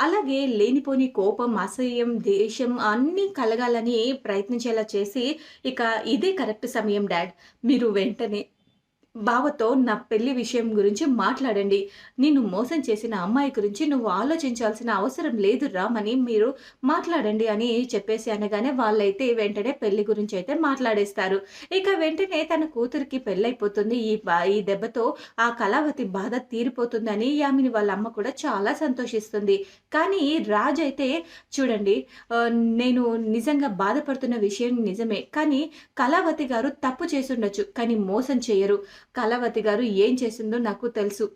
అలాగే లేనిపోని కోపం అసహ్యం దేశం అన్నీ కలగాలని ప్రయత్నించేలా చేసి ఇక ఇదే కరెక్ట్ సమయం డాడ్. మీరు వెంటనే బావతో నా పెళ్ళి విషయం గురించి మాట్లాడండి. నిన్ను మోసం చేసిన అమ్మాయి గురించి నువ్వు ఆలోచించాల్సిన అవసరం లేదు రామని మీరు మాట్లాడండి అని చెప్పేసి అనగానే వాళ్ళైతే వెంటనే పెళ్ళి గురించి అయితే మాట్లాడేస్తారు. ఇక వెంటనే తన కూతురికి పెళ్ళైపోతుంది. ఈ ఈ దెబ్బతో ఆ కళావతి బాధ తీరిపోతుందని యామిని వాళ్ళ అమ్మ కూడా చాలా సంతోషిస్తుంది. కానీ రాజ్ అయితే చూడండి నేను నిజంగా బాధపడుతున్న విషయం నిజమే. కానీ కళావతి గారు తప్పు చేసుండొచ్చు కానీ మోసం చేయరు. కళావతి గారు ఏం చేసిందో నాకు తెలుసు.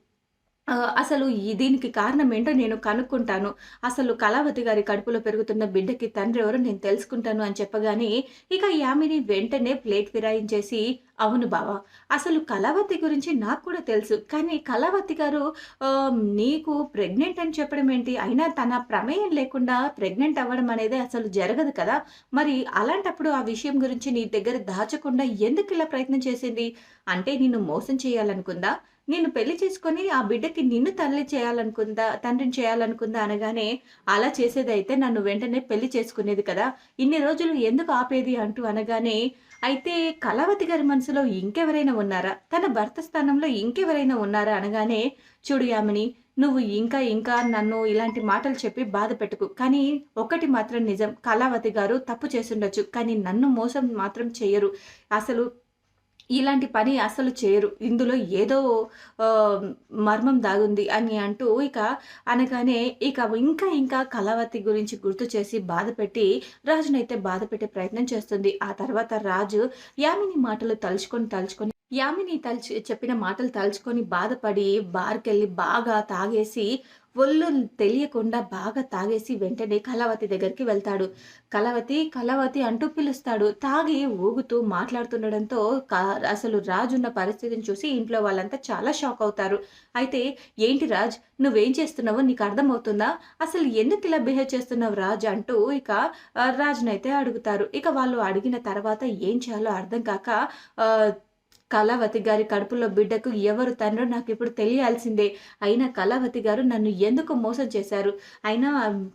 అసలు ఈ దీనికి కారణం ఏంటో నేను కనుక్కుంటాను. అసలు కళావతి గారి కడుపులో పెరుగుతున్న బిడ్డకి తండ్రి ఎవరో నేను తెలుసుకుంటాను అని చెప్పగానే ఇక యామిని వెంటనే ప్లేట్ ఫిరాయించేసి అవును బావా. అసలు కళావతి గురించి నాకు కూడా తెలుసు. కానీ కళావతి గారు నీకు ప్రెగ్నెంట్ అని చెప్పడం ఏంటి? అయినా తన ప్రమేయం లేకుండా ప్రెగ్నెంట్ అవ్వడం అనేది అసలు జరగదు కదా? మరి అలాంటప్పుడు ఆ విషయం గురించి నీ దగ్గర దాచకుండా ఎందుకు ఇలా ప్రయత్నం చేసింది? అంటే నిన్ను మోసం చేయాలనుకుందా? నేను పెళ్ళి చేసుకొని ఆ బిడ్డకి నిన్ను తల్లి చేయాలనుకుందా తండ్రిని చేయాలనుకుందా అనగానే అలా చేసేదైతే నన్ను వెంటనే పెళ్ళి చేసుకునేది కదా? ఇన్ని రోజులు ఎందుకు ఆపేది అంటూ అనగానే అయితే కళావతి గారి మనసులో ఇంకెవరైనా ఉన్నారా? తన భర్త స్థానంలో ఇంకెవరైనా ఉన్నారా? అనగానే చూడు యామిని నువ్వు ఇంకా ఇంకా నన్ను ఇలాంటి మాటలు చెప్పి బాధ పెట్టుకు. కానీ ఒకటి మాత్రం నిజం. కళావతి గారు తప్పు చేసుండొచ్చు కానీ నన్ను మోసం మాత్రం చేయరు అసలు ఇలాంటి పని అసలు చేయరు. ఇందులో ఏదో ఆ, మర్మం దాగుంది అని అంటూ ఇక అనగానే ఇక ఇంకా ఇంకా కళావతి గురించి గుర్తు చేసి బాధ పెట్టి రాజునైతే బాధ పెట్టే ప్రయత్నం చేస్తుంది. ఆ తర్వాత రాజు యామిని మాటలు తలుచుకొని తలుచుకొని యామిని తలుచు చెప్పిన మాటలు తలుచుకొని బాధపడి బార్కెళ్ళి బాగా తాగేసి ఒళ్ళు తెలియకుండా బాగా తాగేసి వెంటనే కళావతి దగ్గరికి వెళ్తాడు. కళావతి కళావతి అంటూ పిలుస్తాడు. తాగి ఊగుతూ మాట్లాడుతుండడంతో కా- అసలు రాజు ఉన్న పరిస్థితిని చూసి ఇంట్లో వాళ్ళంతా చాలా షాక్ అవుతారు. అయితే ఏంటి రాజ్ నువ్వేం చేస్తున్నావో నీకు అర్థమవుతుందా? అసలు ఎందుకు ఇలా బిహేవ్ చేస్తున్నావు రాజ్? అంటూ ఇక రాజునైతే అడుగుతారు. ఇక వాళ్ళు అడిగిన తర్వాత ఏం చేయాలో అర్థం కాక కళావతి గారి కడుపులో బిడ్డకు ఎవరు తండ్రో నాకు ఇప్పుడు తెలియాల్సిందే. అయినా కళావతి గారు నన్ను ఎందుకు మోసం చేశారు? అయినా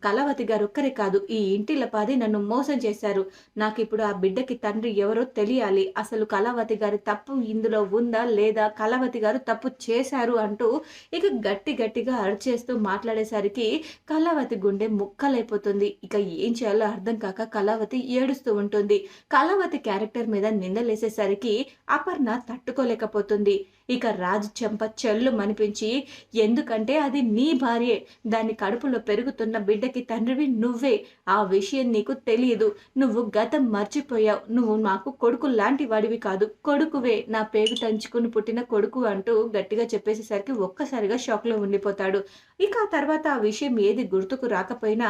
కళావతి గారు ఒక్కరే కాదు ఈ ఇంటిల పాది నన్ను మోసం చేశారు. నాకు ఇప్పుడు ఆ బిడ్డకి తండ్రి ఎవరో తెలియాలి. అసలు కళావతి గారి తప్పు ఇందులో ఉందా లేదా? కళావతి గారు తప్పు చేశారు అంటూ ఇక గట్టి గట్టిగా అరిచేస్తూ మాట్లాడేసరికి కళావతి గుండె ముక్కలైపోతుంది. ఇక ఏం చేయాలో అర్థం కాక కళావతి ఏడుస్తూ ఉంటుంది. కళావతి క్యారెక్టర్ మీద నిందలేసేసరికి అపర్ణ తట్టుకోలేకపోతుంది. ఇక రాజు చెంప చెల్లు మనిపించి ఎందుకంటే అది నీ భార్యే. దాని కడుపులో పెరుగుతున్న బిడ్డకి తండ్రివి నువ్వే. ఆ విషయం నీకు తెలియదు నువ్వు గతం మర్చిపోయావు. నువ్వు నాకు కొడుకు లాంటి వాడివి కాదు. కొడుకువే. నా పేరు తంచుకుని పుట్టిన కొడుకు అంటూ గట్టిగా చెప్పేసేసరికి ఒక్కసారిగా షాక్లో ఉండిపోతాడు. ఇక ఆ తర్వాత ఆ విషయం ఏది గుర్తుకు రాకపోయినా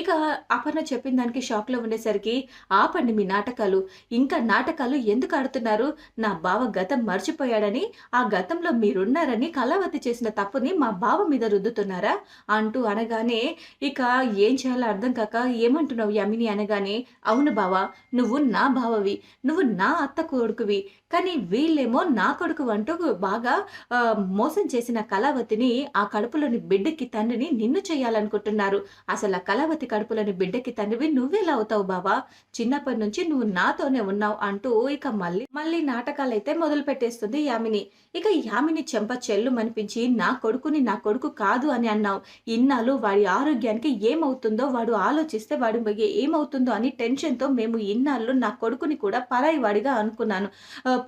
ఇక అపర్ణ చెప్పిన దానికి షాక్లో ఉండేసరికి ఆపండి మీ నాటకాలు. ఇంకా నాటకాలు ఎందుకు ఆడుతున్నారు? నా బావ గతం మర్చిపోయాడని ఆ గతంలో మీరున్నారని కళావతి చేసిన తప్పుని మా బావ మీద రుద్దుతున్నారా? అంటూ అనగానే ఇక ఏం చేయాలో అర్థం కాక ఏమంటున్నావు యమిని? అనగానే అవును బావా నువ్వు నా బావవి. నువ్వు నా అత్త కొడుకువి. కానీ వీళ్ళేమో నా కొడుకు అంటూ బాగా మోసం చేసిన కళావతిని ఆ కడుపులోని బిడ్డకి తండ్రిని నిన్ను చేయాలనుకుంటున్నారు. అసలు ఆ కళావతి అమరావతి కడుపులని బిడ్డకి తండ్రివి నువ్వేలా అవుతావు బాబా చిన్నప్పటి నుంచి నువ్వు నాతోనే ఉన్నావు అంటూ ఇక మళ్ళీ మళ్ళీ నాటకాలైతే మొదలు పెట్టేస్తుంది యామిని. ఇక యామిని చెంప చెల్లు మనిపించి నా కొడుకుని నా కొడుకు కాదు అని అన్నావు. ఇన్నాళ్ళు వాడి ఆరోగ్యానికి ఏమవుతుందో వాడు ఆలోచిస్తే వాడి ఏమవుతుందో అని టెన్షన్తో మేము ఇన్నాళ్ళు నా కొడుకుని కూడా పరాయి వాడిగా అనుకున్నాను.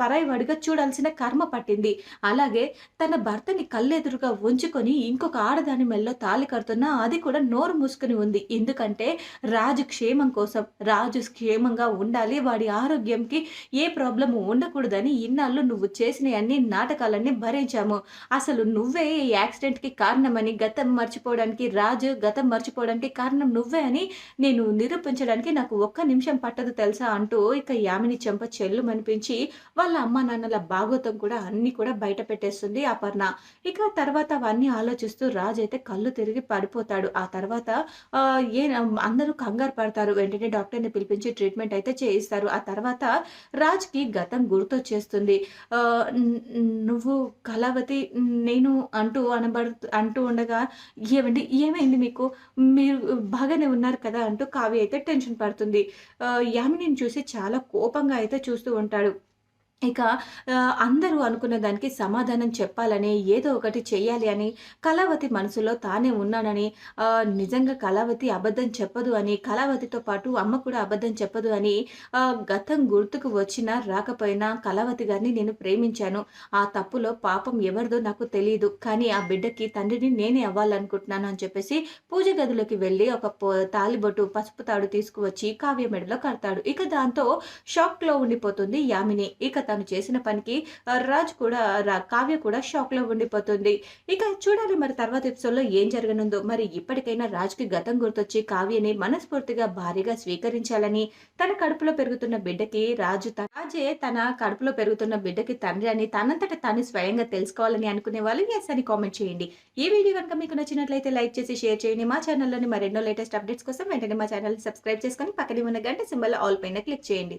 పరాయి వాడిగా చూడాల్సిన కర్మ పట్టింది. అలాగే తన భర్తని కళ్ళెదురుగా ఉంచుకొని ఇంకొక ఆడదాని మెల్లో తాలి కడుతున్నా అది కూడా నోరు మూసుకుని ఉంది. ఎందుకంటే రాజు క్షేమం కోసం రాజు క్షేమంగా ఉండాలి. వాడి ఆరోగ్యంకి ఏ ప్రాబ్లం ఉండకూడదని ఇన్నాళ్ళు నువ్వు చేసిన అన్ని నాటకాలన్నీ భరించాము. అసలు నువ్వే ఈ యాక్సిడెంట్కి కారణమని గతం మర్చిపోవడానికి రాజు గతం మర్చిపోవడానికి కారణం నువ్వే అని నేను నిరూపించడానికి నాకు ఒక్క నిమిషం పట్టదు తెలుసా అంటూ ఇక యామిని చెంప చెల్లు అనిపించి వాళ్ళ అమ్మ నాన్నల భాగోతం కూడా అన్ని కూడా బయట పెట్టేస్తుంది అపర్ణ. ఇక తర్వాత అవన్నీ ఆలోచిస్తూ రాజు అయితే కళ్ళు తిరిగి పడిపోతాడు. ఆ తర్వాత ఏ అందరూ కంగారు పడతారు. వెంటనే డాక్టర్‌ని పిలిపించి ట్రీట్మెంట్ అయితే చేయిస్తారు. ఆ తర్వాత రాజ్‌కి గతం గుర్తొచ్చేస్తుంది. నువ్వు కళావతి నేను అంటూ అనబడు అంటూ ఉండగా ఏమండి ఏమైంది మీకు? మీరు బాగానే ఉన్నారు కదా! అంటూ కావ్య అయితే టెన్షన్ పడుతుంది. ఆహ్, యామినిని చూసి చాలా కోపంగా అయితే చూస్తూ ఉంటాడు. ఇక అందరూ అనుకున్న దానికి సమాధానం చెప్పాలని, ఏదో ఒకటి చేయాలి అని కళావతి మనసులో తానే ఉన్నానని, నిజంగా కళావతి అబద్ధం చెప్పదు అని, కళావతితో పాటు అమ్మ కూడా అబద్ధం చెప్పదు అని, గతం గుర్తుకు వచ్చినా రాకపోయినా కళావతి గారిని నేను ప్రేమించాను. ఆ తప్పులో పాపం ఎవరిదో నాకు తెలియదు కానీ ఆ బిడ్డకి తండ్రిని నేనే అవ్వాలనుకుంటున్నాను అని చెప్పేసి పూజ గదిలోకి వెళ్ళి ఒక తాలిబొట్టు తాళిబొట్టు, పసుపు తాడు తీసుకువచ్చి కావ్య మెడలో కడతాడు. ఇక దాంతో షాక్‌లో ఉండిపోతుంది యామిని. ఇక తను చేసిన పనికి రాజ్ కూడా కావ్య కూడా షాక్‌లో ఉండిపోతుంది. ఇక చూడాలి మరి తర్వాత ఎపిసోడ్‌లో ఏం జరగనుందో. మరి ఇప్పటికైనా రాజ్‌కి గతం గుర్తొచ్చి కావ్యని మనస్ఫూర్తిగా భారీగా స్వీకరించాలని, తన కడుపులో పెరుగుతున్న బిడ్డకి రాజు రాజే తన కడుపులో పెరుగుతున్న బిడ్డకి తండ్రి అని తనంతట తాను స్వయంగా తెలుసుకోవాలని అనుకునే వాళ్ళు ఎస్ అని కామెంట్ చేయండి. ఈ వీడియో కనుక మీకు నచ్చినట్లయితే లైక్ చేసి షేర్ చేయండి. మా ఛానల్‌లోని మరెన్నో లేటెస్ట్ అప్డేట్స్ కోసం వెంటనే మా ఛానల్‌ని సబ్స్క్రైబ్ చేసుకొని పక్కనే ఉన్న గంట సింబల్ ఆల్ పైన క్లిక్ చేయండి.